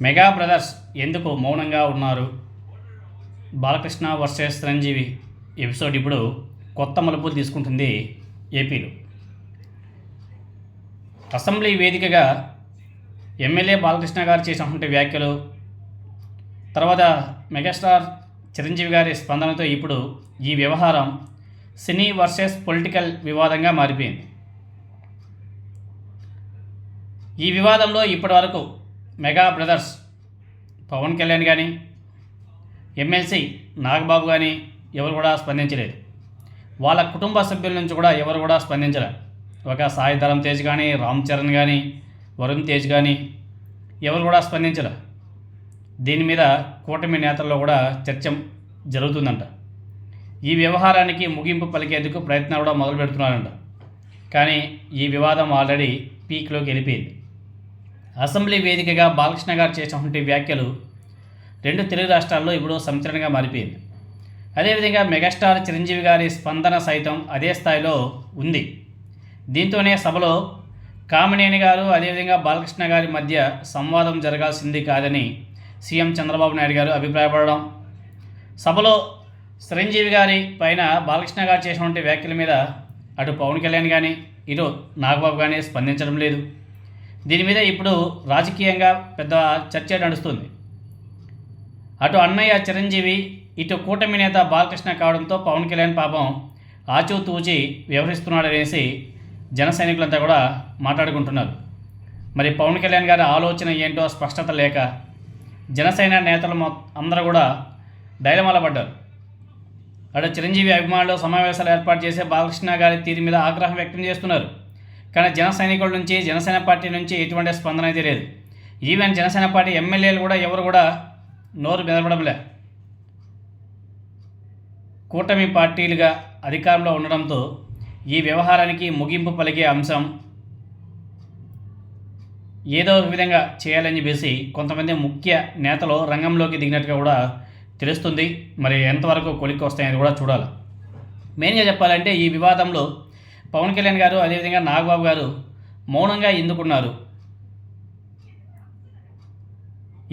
Mega brothers ఎందుకు మౌనంగా ఉన్నారు? బాలకృష్ణ వర్సెస్ చిరంజీవి ఎపిసోడ్ ఇప్పుడు కొత్త మలుపులు తీసుకుంటుంది ఏపీలో. అసెంబ్లీ వేదికగా ఎమ్మెల్యే బాలకృష్ణ గారు చేసినటువంటి వ్యాఖ్యలు తర్వాత మెగాస్టార్ చిరంజీవి గారి స్పందనతో ఇప్పుడు ఈ వ్యవహారం సినీ వర్సెస్ పొలిటికల్ వివాదంగా మారిపోయింది. ఈ వివాదంలో ఇప్పటివరకు మెగా బ్రదర్స్ పవన్ కళ్యాణ్ కానీ ఎమ్మెల్సీ నాగబాబు కానీ ఎవరు కూడా స్పందించలేదు. వాళ్ళ కుటుంబ సభ్యుల నుంచి కూడా ఎవరు కూడా స్పందించలేదు ఒక సాయి ధరం తేజ్ కానీ రామ్ చరణ్ కానీ వరుణ్ తేజ్ కానీ ఎవరు కూడా స్పందించలే. దీని మీద కూటమి నేతల్లో కూడా చర్చ జరుగుతుందంట. ఈ వ్యవహారానికి ముగింపు పలికేందుకు ప్రయత్నాలు కూడా మొదలు పెడుతున్నారంట కానీ ఈ వివాదం ఆల్రెడీ పీక్లోకి వెళ్ళిపోయింది. అసెంబ్లీ వేదికగా బాలకృష్ణ గారు చేసినటువంటి వ్యాఖ్యలు రెండు తెలుగు రాష్ట్రాల్లో ఇప్పుడు సంచలనంగా మారిపోయింది. అదేవిధంగా మెగాస్టార్ చిరంజీవి గారి స్పందన సైతం అదే స్థాయిలో ఉంది. దీంతోనే సభలో కామినేని గారు అదేవిధంగా బాలకృష్ణ గారి మధ్య సంవాదం జరగాల్సింది కాదని సీఎం చంద్రబాబు నాయుడు గారు అభిప్రాయపడడం సభలో చిరంజీవి గారి పైన బాలకృష్ణ గారు చేసినటువంటి వ్యాఖ్యల మీద అటు పవన్ కళ్యాణ్ కానీ ఇటు నాగబాబు కానీ స్పందించడం లేదు. దీని మీద ఇప్పుడు రాజకీయంగా పెద్ద చర్చ నడుస్తుంది. అటు అన్నయ్య చిరంజీవి ఇటు కూటమి నేత బాలకృష్ణ కావడంతో పవన్ కళ్యాణ్ పాపం ఆచూతూచి వ్యవహరిస్తున్నాడనేసి జన సైనికులంతా కూడా మాట్లాడుకుంటున్నారు. మరి పవన్ కళ్యాణ్ గారి ఆలోచన ఏంటో స్పష్టత లేక జనసేన నేతలు అందరూ కూడా డైలమాల పడ్డారు. అటు చిరంజీవి అభిమానులు సమావేశాలు ఏర్పాటు చేసే బాలకృష్ణ గారి తీరు మీద ఆగ్రహం వ్యక్తం చేస్తున్నారు. కానీ జన సైనికుల నుంచి జనసేన పార్టీ నుంచి ఎటువంటి స్పందన అయితే లేదు. ఈవెన్ జనసేన పార్టీ ఎమ్మెల్యేలు కూడా ఎవరు కూడా నోరు మెదపడంలే కూటమి పార్టీలుగా అధికారంలో ఉండడంతో ఈ వ్యవహారానికి ముగింపు పలికే అంశం ఏదో ఒక విధంగా చేయాలని చెప్పేసి కొంతమంది ముఖ్య నేతలు రంగంలోకి దిగినట్టుగా కూడా తెలుస్తుంది. మరి ఎంతవరకు కొలిక్కి వస్తాయని కూడా చూడాలి. మెయిన్గా చెప్పాలంటే ఈ వివాదంలో పవన్ కళ్యాణ్ గారు అదేవిధంగా నాగబాబు గారు మౌనంగా ఎందుకున్నారు?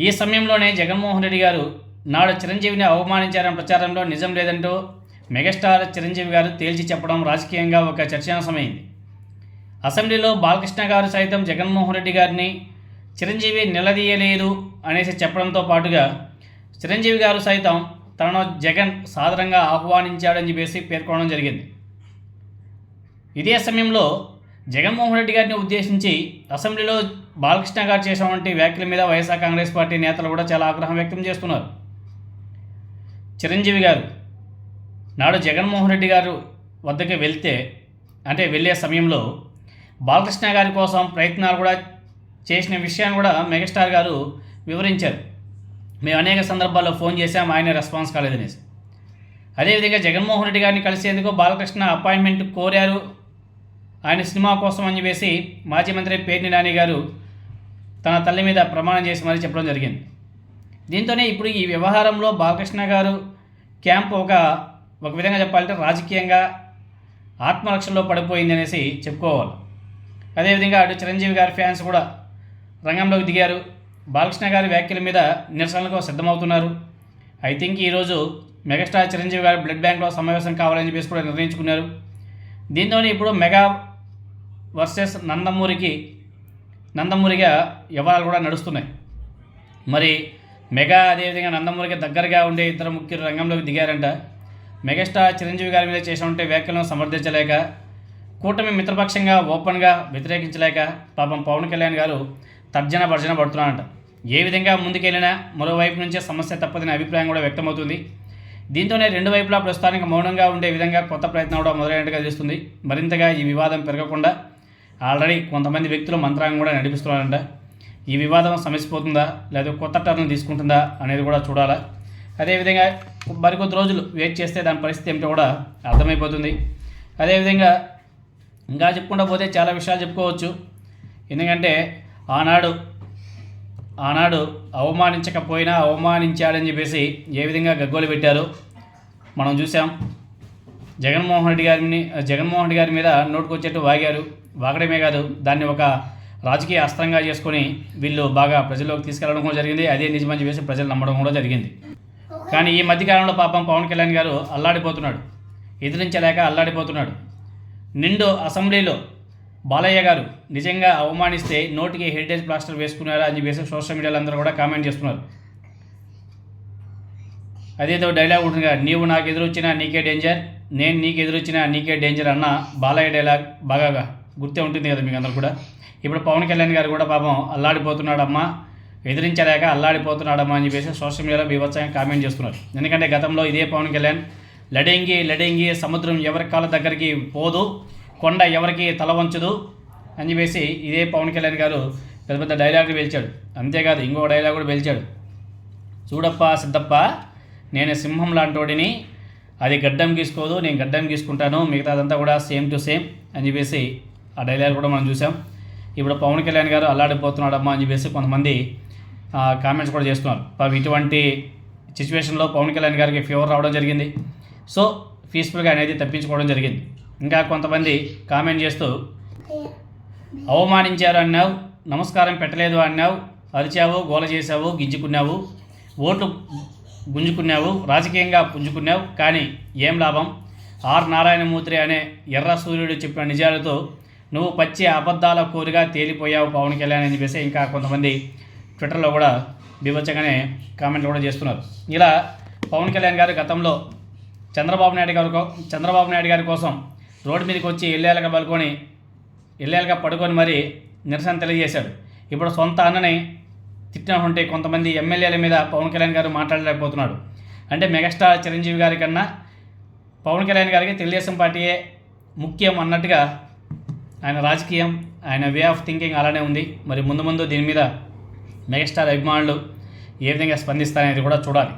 ఈ సమయంలోనే జగన్మోహన్ రెడ్డి గారు నాడు చిరంజీవిని అవమానించారని ప్రచారంలో నిజం లేదంటూ మెగాస్టార్ చిరంజీవి గారు తేల్చి చెప్పడం రాజకీయంగా ఒక చర్చాంశమైంది అసెంబ్లీలో బాలకృష్ణ గారు సైతం జగన్మోహన్ రెడ్డి గారిని చిరంజీవి నిలదీయలేదు అనేసి చెప్పడంతో పాటుగా చిరంజీవి గారు సైతం తనను జగన్ సాధారణంగా ఆహ్వానించాడని చెప్పేసి పేర్కొనడం జరిగింది. ఇదే సమయంలో జగన్మోహన్ రెడ్డి గారిని ఉద్దేశించి అసెంబ్లీలో బాలకృష్ణ గారు చేసినటువంటి వ్యాఖ్యల మీద వైఎస్ఆర్ కాంగ్రెస్ పార్టీ నేతలు కూడా చాలా ఆగ్రహం వ్యక్తం చేస్తున్నారు. చిరంజీవి గారు నాడు జగన్మోహన్ రెడ్డి గారు వద్దకు వెళ్తే అంటే వెళ్ళే సమయంలో బాలకృష్ణ గారి కోసం ప్రయత్నాలు కూడా చేసిన విషయాన్ని కూడా మెగాస్టార్ గారు వివరించారు. మేము అనేక సందర్భాల్లో ఫోన్ చేశాం ఆయన రెస్పాన్స్ కాలేదనేసి. అదేవిధంగా జగన్మోహన్ రెడ్డి గారిని కలిసేందుకు బాలకృష్ణ అపాయింట్మెంట్ కోరారు. ఆయన సినిమా కోసం అని చెప్పేసి మాజీ మంత్రి పేర్ని నాని గారు తన తల్లి మీద ప్రమాణం చేసి మరీ చెప్పడం జరిగింది. దీంతోనే ఇప్పుడు ఈ వ్యవహారంలో బాలకృష్ణ గారు క్యాంప్ ఒక ఒక విధంగా చెప్పాలంటే రాజకీయంగా ఆత్మరక్షణలో పడిపోయింది అనేసి చెప్పుకోవాలి. అదేవిధంగా అటు చిరంజీవి గారి ఫ్యాన్స్ కూడా రంగంలోకి దిగారు. బాలకృష్ణ గారి వ్యాఖ్యల మీద నిరసనలకు సిద్ధమవుతున్నారు. ఐ థింక్ ఈరోజు మెగాస్టార్ చిరంజీవి గారి బ్లడ్ బ్యాంక్లో సమావేశం కావాలని చెప్పేసి కూడా నిర్ణయించుకున్నారు. దీంతోనే ఇప్పుడు మెగా వర్సెస్ నందమూరికి నందమూరిగా వ్యవహారాలు కూడా నడుస్తున్నాయి. మరి మెగా అదేవిధంగా నందమూరికి దగ్గరగా ఉండే ఇద్దరు ముఖ్యులు రంగంలోకి దిగారంట. మెగాస్టార్ చిరంజీవి గారి మీద చేసిన ఉంటే వ్యాఖ్యలను సమర్థించలేక కూటమి మిత్రపక్షంగా ఓపెన్గా వ్యతిరేకించలేక పాపం పవన్ కళ్యాణ్ గారు తర్జన భర్జన పడుతున్నారంట. ఏ విధంగా ముందుకెళ్ళినా మరోవైపు నుంచే సమస్య తప్పదని అభిప్రాయం కూడా వ్యక్తమవుతుంది. దీంతోనే రెండు వైపులా ప్రస్తుతానికి మౌనంగా ఉండే విధంగా కొత్త ప్రయత్నం కూడా మొదలైనట్టుగా తెలుస్తుంది. మరింతగా ఈ వివాదం పెరగకుండా ఆల్రెడీ కొంతమంది వ్యక్తులు మంత్రాంగం కూడా నడిపిస్తున్నారంట. ఈ వివాదం సమసిపోతుందా? లేదా కొత్త టర్న్ తీసుకుంటుందా? అనేది కూడా చూడాలా. అదేవిధంగా మరికొద్ది రోజులు వెయిట్ చేస్తే దాని పరిస్థితి ఏమిటో కూడా అర్థమైపోతుంది. అదేవిధంగా ఇంకా చెప్పుకుంటూ పోతే చాలా విషయాలు చెప్పుకోవచ్చు. ఎందుకంటే ఆనాడు ఆనాడు అవమానించకపోయినా అవమానించాడని చెప్పేసి ఏ విధంగా గగ్గోలు పెట్టారో? మనం చూసాం జగన్మోహన్ రెడ్డి గారిని జగన్మోహన్ రెడ్డి గారి మీద నోటుకొచ్చేట్టు వాగారు. వాగడమే కాదు దాన్ని ఒక రాజకీయ అస్త్రంగా చేసుకొని వీళ్ళు బాగా ప్రజల్లోకి తీసుకెళ్ళడం కూడా జరిగింది. అదే నిజమని చెప్పేసి ప్రజలు నమ్మడం కూడా జరిగింది. కానీ ఈ మధ్యకాలంలో పాపం పవన్ కళ్యాణ్ గారు అల్లాడిపోతున్నాడు. ఎదిరించలేక అల్లాడిపోతున్నాడు. నిండు అసెంబ్లీలో బాలయ్య గారు నిజంగా అవమానిస్తే నోటికి హెరిటేజ్ ప్లాస్టర్ వేసుకున్నారా అని చెప్పేసి సోషల్ మీడియాలో అందరూ కూడా కామెంట్ చేస్తున్నారు. అదేదో డైలాగ్ ఉంటుందిగా నీవు నాకు ఎదురొచ్చినా నీకే డేంజర్ నేను నీకు ఎదురొచ్చినా నీకే డేంజర్ అన్న బాలయ్య డైలాగ్ బాగా గుర్తే ఉంటుంది కదా మీకు అందరు కూడా. ఇప్పుడు పవన్ కళ్యాణ్ గారు కూడా పాపం అల్లాడిపోతున్నాడమ్మా ఎదిరించలేక అల్లాడిపోతున్నాడమ్మా అని చెప్పేసి సోషల్ మీడియాలో బీభత్సంగా కామెంట్ చేస్తున్నారు. ఎందుకంటే గతంలో ఇదే పవన్ కళ్యాణ్ లడెంగి లడెంగి సముద్రం ఎవరి కాళ్ళ దగ్గరికి పోదు కొండ ఎవరికి తల వంచదు అని చెప్పేసి ఇదే పవన్ కళ్యాణ్ గారు పెద్ద పెద్ద డైలాగులు పేల్చాడు. అంతేకాదు ఇంకో డైలాగ్ కూడా పేల్చాడు. చూడప్ప సిద్ధప్ప నేను సింహం లాంటోడిని. అది గడ్డం గీసుకోదు నేను గడ్డం గీసుకుంటాను. మిగతాదంతా కూడా సేమ్ టు సేమ్ అని చెప్పేసి ఆ డైలాగ్ కూడా మనం చూసాం. ఇప్పుడు పవన్ కళ్యాణ్ గారు అల్లాడిపోతున్నాడమ్మా అని చెప్పేసి కొంతమంది కామెంట్స్ కూడా చేస్తున్నారు. ఇటువంటి సిచ్యువేషన్లో పవన్ కళ్యాణ్ గారికి ఫీవర్ రావడం జరిగింది. సో పీస్ఫుల్గా అనేది తప్పించుకోవడం జరిగింది. ఇంకా కొంతమంది కామెంట్ చేస్తూ అవమానించారు అన్నావు నమస్కారం పెట్టలేదు అన్నావు అరిచావు గోల చేశావు గిజ్జుకున్నావు ఓట్లు గుంజుకున్నావు రాజకీయంగా పుంజుకున్నావు కానీ ఏం లాభం? ఆర్. నారాయణమూర్తి అనే ఎర్ర సూర్యుడు చెప్పిన నిజాలతో నువ్వు పచ్చి అబద్ధాల కోరిగా తేలిపోయావు పవన్ కళ్యాణ్ అని చెప్పేసి ఇంకా కొంతమంది ట్విట్టర్లో కూడా బీభత్సంగానే కామెంట్లు కూడా చేస్తున్నారు. ఇలా పవన్ కళ్యాణ్ గారు గతంలో చంద్రబాబు నాయుడు గారి చంద్రబాబు నాయుడు గారి కోసం రోడ్డు మీదకి వచ్చి ఇల్లేలుగా పలుకొని ఇల్లేలుగా పడుకొని మరి నిరసన తెలియజేశాడు. ఇప్పుడు సొంత అన్నని తిట్టినటువంటి కొంతమంది ఎమ్మెల్యేల మీద పవన్ కళ్యాణ్ గారు మాట్లాడలేకపోతున్నాడు అంటే మెగాస్టార్ చిరంజీవి గారి కన్నా పవన్ కళ్యాణ్ గారికి తెలుగుదేశం పార్టీయే ముఖ్యం అన్నట్టుగా ఆయన రాజకీయం ఆయన వే ఆఫ్ థింకింగ్ అలానే ఉంది. మరి ముందు ముందు దీని మీద మెగాస్టార్ అభిమానులు ఏ విధంగా స్పందిస్తారనేది కూడా చూడాలి.